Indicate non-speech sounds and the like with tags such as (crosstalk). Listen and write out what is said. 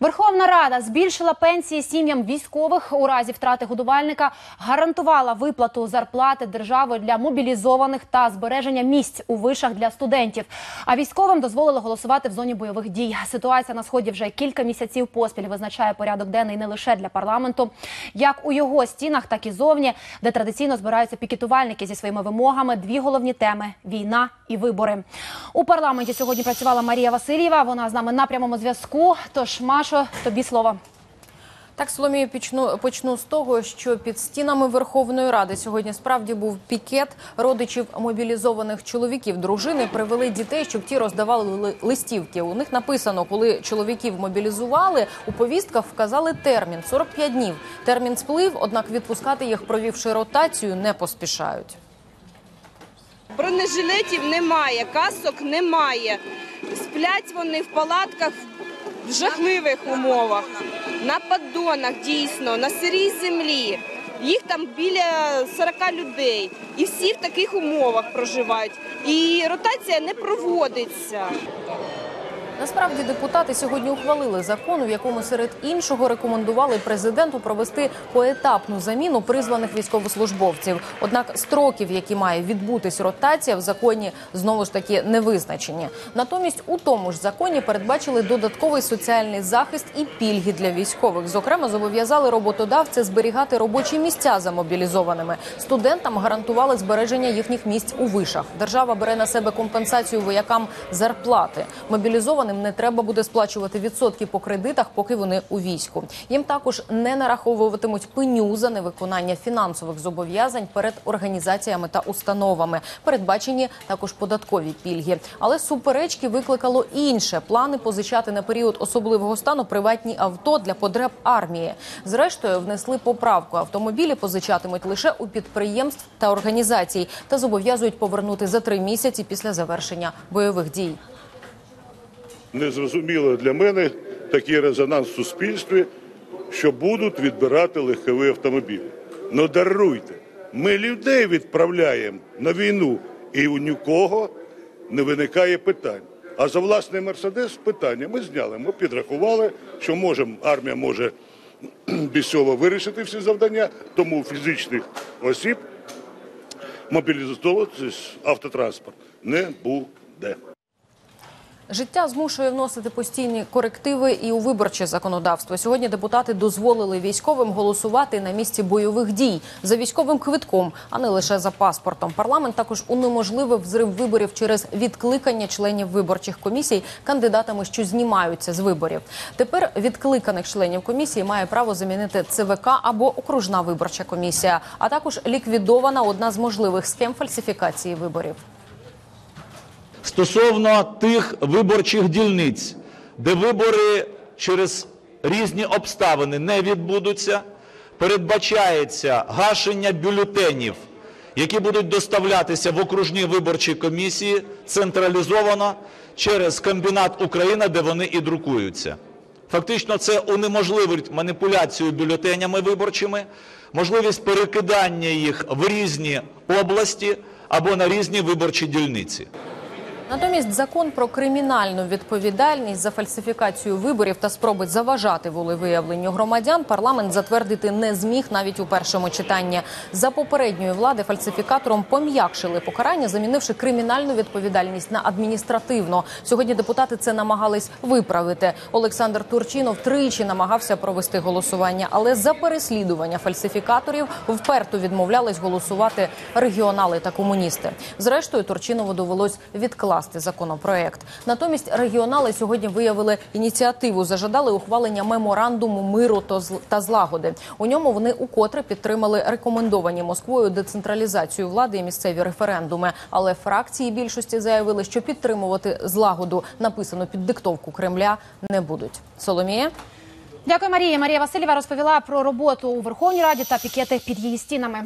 Верховна Рада збільшила пенсії сім'ям військових у разі втрати годувальника, гарантувала виплату зарплати державою для мобілізованих та збереження місць у вишах для студентів. А військовим дозволили голосувати в зоні бойових дій. Ситуація на сході вже кілька місяців поспіль визначає порядок денний не лише для парламенту, як у його стінах, так і зовні, де традиційно збираються пікетувальники зі своїми вимогами. Дві головні теми війна і вибори. У парламенті сьогодні працювала Марія Васильєва. Вона з нами на прямому зв'язку. Тож, Машо, тобі слово. Так, Соломію, почну, почну з того, що під стінами Верховної Ради сьогодні справді був пікет родичів мобілізованих чоловіків. Дружини привели дітей, щоб ті роздавали ли- листівки. У них написано, коли чоловіків мобілізували, у повістках вказали термін 45 днів. Термін сплив, однак відпускати їх, провівши ротацію, не поспішають. Бронежилетів немає, касок немає. Сплять вони в палатках в жахливих умовах, на поддонах дійсно, на сирій землі. Їх там біля 40 людей. І всі в таких умовах проживають. І ротація не проводиться. Насправді депутати сьогодні ухвалили закон, у якому серед іншого рекомендували президенту провести поетапну заміну призваних військовослужбовців. Однак строків, які має відбутись ротація, в законі знову ж таки не визначені. Натомість у тому ж законі передбачили додатковий соціальний захист і пільги для військових. Зокрема, зобов'язали роботодавця зберігати робочі місця за мобілізованими. Студентам гарантували збереження їхніх місць у вишах. Держава бере на себе компенсацію воякам зарплати. Мобілізованим не треба буде сплачувати відсотки по кредитах, поки вони у війську. Їм також не нараховуватимуть пеню за невиконання фінансових зобов'язань перед організаціями та установами. Передбачені також податкові пільги. Але суперечки викликало інше плани позичати на період особливого стану приватні авто для потреб армії. Зрештою, внесли поправку. Автомобілі позичатимуть лише у підприємств та організацій та зобов'язують повернути за три місяці після завершення бойових дій. Незрозуміло для мене такий резонанс в суспільстві, що будуть відбирати легкові автомобілі. Ну даруйте, ми людей відправляємо на війну, і у нікого не виникає питань. А за власний мерседес питання ми зняли. Ми підрахували, що можемо, армія може (clears throat) без цього вирішити всі завдання, тому фізичних осіб мобілізовуватись автотранспорт не буде. Життя змушує вносити постійні корективи і у виборче законодавство. Сьогодні депутати дозволили військовим голосувати на місці бойових дій за військовим квитком, а не лише за паспортом. Парламент також унеможливив взрив виборів через відкликання членів виборчих комісій кандидатами, що знімаються з виборів. Тепер відкликаних членів комісії має право замінити ЦВК або окружна виборча комісія, а також ліквідована одна з можливих схем фальсифікації виборів. Стосовно тих виборчих дільниць, де вибори через різні обставини не відбудуться, передбачається гашення бюлетенів, які будуть доставлятися в окружні виборчі комісії централізовано через комбінат Україна, де вони і друкуються. Фактично, це унеможливить маніпуляцію бюлетенями виборчими, можливість перекидання їх в різні області або на різні виборчі дільниці. Натомість закон про кримінальну відповідальність за фальсифікацію виборів та спроби заважати волевиявленню громадян парламент затвердити не зміг навіть у першому читанні. За попередньої влади фальсифікатором пом'якшили покарання, замінивши кримінальну відповідальність на адміністративну. Сьогодні депутати це намагались виправити. Олександр Турчинов тричі намагався провести голосування, але за переслідування фальсифікаторів вперто відмовлялись голосувати регіонали та комуністи. Зрештою, Турчинову довелось відкласти законопроект. Натомість регіонали сьогодні виявили ініціативу, зажадали ухвалення меморандуму миру та злагоди. У ньому вони укотре підтримали рекомендовані Москвою децентралізацію влади і місцеві референдуми. Але фракції більшості заявили, що підтримувати злагоду, написану під диктовку Кремля, не будуть. Соломія. Дякую, Марія. Марія Васильєва розповіла про роботу у Верховній Раді та пікети під її стінами.